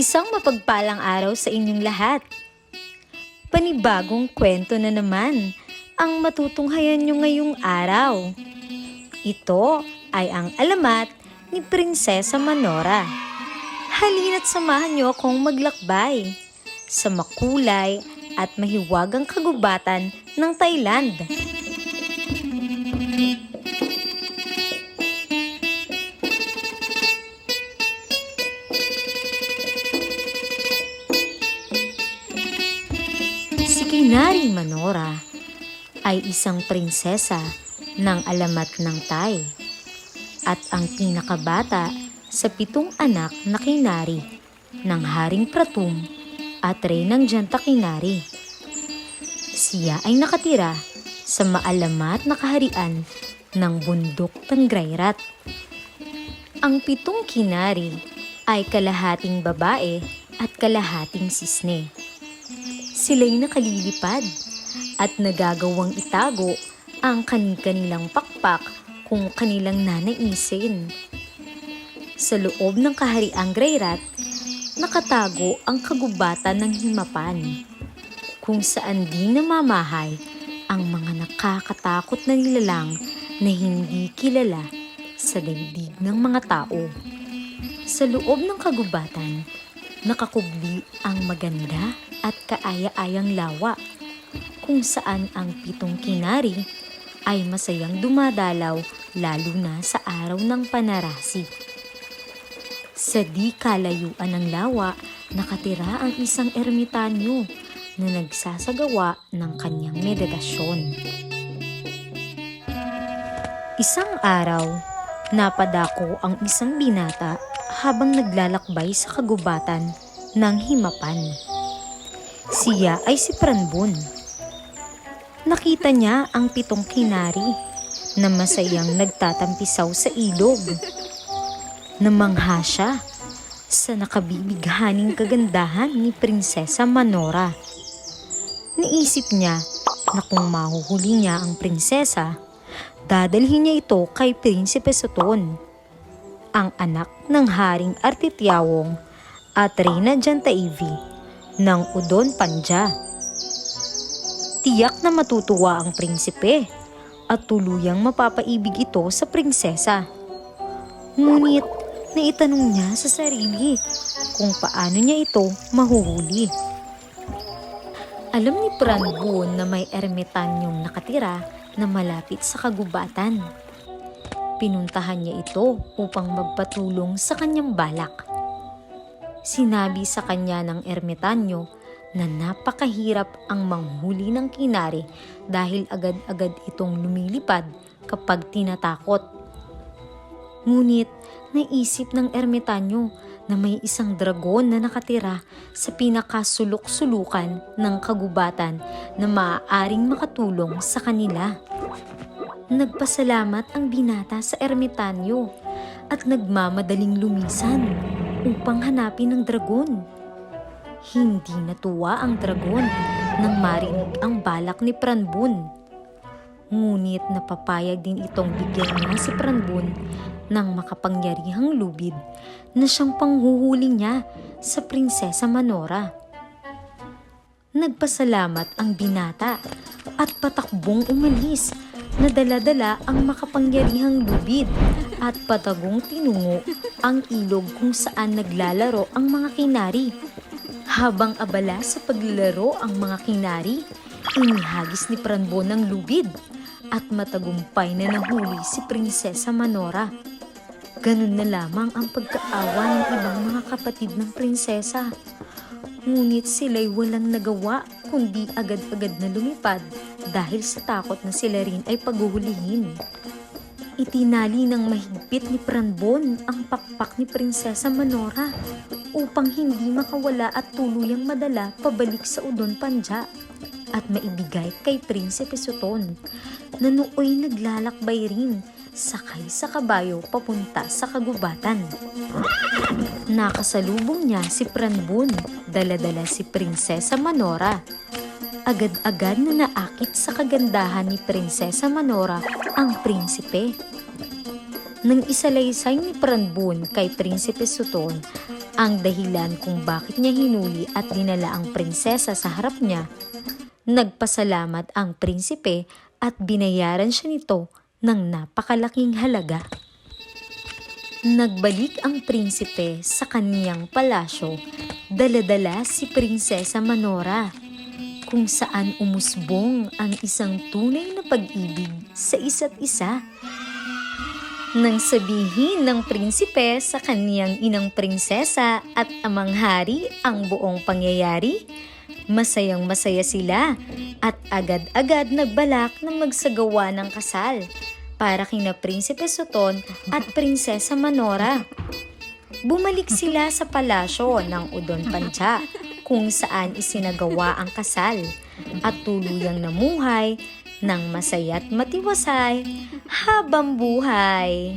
Isang mapagpalang araw sa inyong lahat. Panibagong kwento na naman ang matutunghayan nyo ngayong araw. Ito ay ang alamat ni Prinsesa Manora. Halina't samahan niyo akong maglakbay sa makulay at mahiwagang kagubatan ng Thailand. Si Kinari Manora ay isang prinsesa ng alamat ng Thai at ang pinakabata sa pitong anak na Kinari ng Haring Pratum at Reynang Janta Kinari. Siya ay nakatira sa maalamat na kaharian ng bundok Tangrayrat. Ang pitong Kinari ay kalahating babae at kalahating sisne sila'y nakalilipad at nagagawang itago ang kani-kanilang pakpak kung kanilang nanaisin. Sa loob ng kahariang Greyrat, nakatago ang kagubatan ng himapan, kung saan di namamahay ang mga nakakatakot na nilalang na hindi kilala sa daigdig ng mga tao. Sa loob ng kagubatan, nakakubli ang maganda at kaaya-ayang lawa kung saan ang pitong kinari ay masayang dumadalaw lalo na sa araw ng panarasi. Sa di kalayuan ng lawa, nakatira ang isang ermitanyo na nagsasagawa ng kanyang meditasyon. Isang araw, napadako ang isang binata habang naglalakbay sa kagubatan ng himapan. Siya ay si Pranbun. Nakita niya ang pitong kinari na masayang nagtatampisaw sa ilog. Namangha siya sa nakabibighaning kagandahan ni Prinsesa Manora. Naisip niya na kung mahuhuli niya ang prinsesa, dadalhin niya ito kay Prinsipe Soton, ang anak ng Haring Artitiawong at Reyna Jantaivi ng Udon Panja. Tiyak na matutuwa ang prinsipe at tuluyang mapapaibig ito sa prinsesa. Ngunit naitanong niya sa sarili kung paano niya ito mahuhuli. Alam ni Pranbun na may ermitanyong nakatira na malapit sa kagubatan. Pinuntahan niya ito upang magpatulong sa kanyang balak. Sinabi sa kanya ng ermitanyo na napakahirap ang manghuli ng kinari dahil agad-agad itong lumilipad kapag tinatakot. Ngunit naisip ng ermitanyo na may isang dragon na nakatira sa pinakasulok-sulukan ng kagubatan na maaaring makatulong sa kanila. Nagpasalamat ang binata sa ermitanyo at nagmamadaling lumisan upang hanapin ang dragon. Hindi natuwa ang dragon nang marinig ang balak ni Pranbun. Ngunit napapayag din itong bigyan niya si Pranbun ng makapangyarihang lubid na siyang panghuhuli niya sa Prinsesa Manora. Nagpasalamat ang binata at patakbong umalis na dala-dala ang makapangyarihang lubid at patagong tinungo ang ilog kung saan naglalaro ang mga kinari. Habang abala sa paglalaro ang mga kinari, inihagis ni Pranbo ng lubid at matagumpay na nahuli si Prinsesa Manora. Ganun na lamang ang pagkaawa ng ibang mga kapatid ng prinsesa. Ngunit sila'y walang nagawa kundi agad-agad na lumipad dahil sa takot na sila rin ay paghuhulihin. Itinali ng mahigpit ni Pranbon ang pakpak ni Prinsesa Manora upang hindi makawala at tuluyang madala pabalik sa Udon Panja at maibigay kay Prinsipe Suton na nooy naglalakbay rin sakay sa kabayo papunta sa kagubatan. Nakasalubong niya si Pranbun, daladala si Prinsesa Manora. Agad-agad na naakit sa kagandahan ni Prinsesa Manora ang prinsipe. Nang isalaysay ni Pranbun kay Prinsipe Suton ang dahilan kung bakit niya hinuli at dinala ang prinsesa sa harap niya. Nagpasalamat ang prinsipe at binayaran siya nito ng napakalaking halaga. Nagbalik ang prinsipe sa kaniyang palasyo, daladala si Prinsesa Manora, kung saan umusbong ang isang tunay na pag-ibig sa isa't isa. Nang sabihin ng prinsipe sa kaniyang inang prinsesa at amang hari ang buong pangyayari, masayang masaya sila at agad-agad nagbalak na magsagawa ng kasal para kina Prinsipe Soton at Prinsesa Manora. Bumalik sila sa palasyo ng Udon Pancha kung saan isinagawa ang kasal at tuluyang namuhay ng masaya't matiwasay habang buhay.